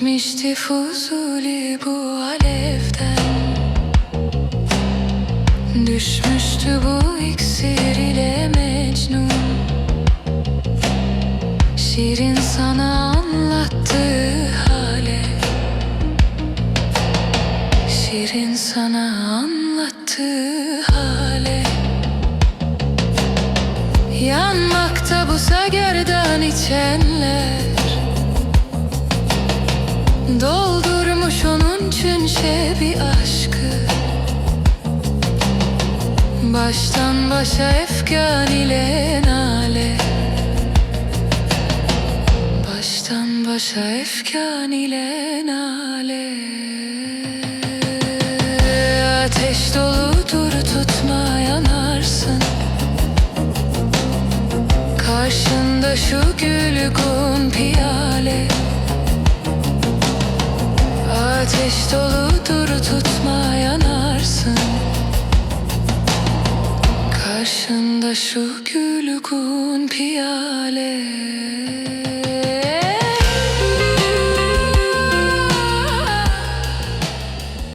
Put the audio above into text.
İçmişti Fuzuli bu alevden. Düşmüştü bu iksir ile Mecnun. Şirin sana anlattığı hale. Şirin sana anlattığı hale. Yanmakta bu sagerdan içenler Doldurmuş onun için şebi aşkı. Baştan başa efkan ile nale. Baştan başa efkan ile nale. Ateş doludur tutma yanarsın Karşında şu gülgün piyale Ateş doludur tutma yanarsın. Karşında şu gülgün piyale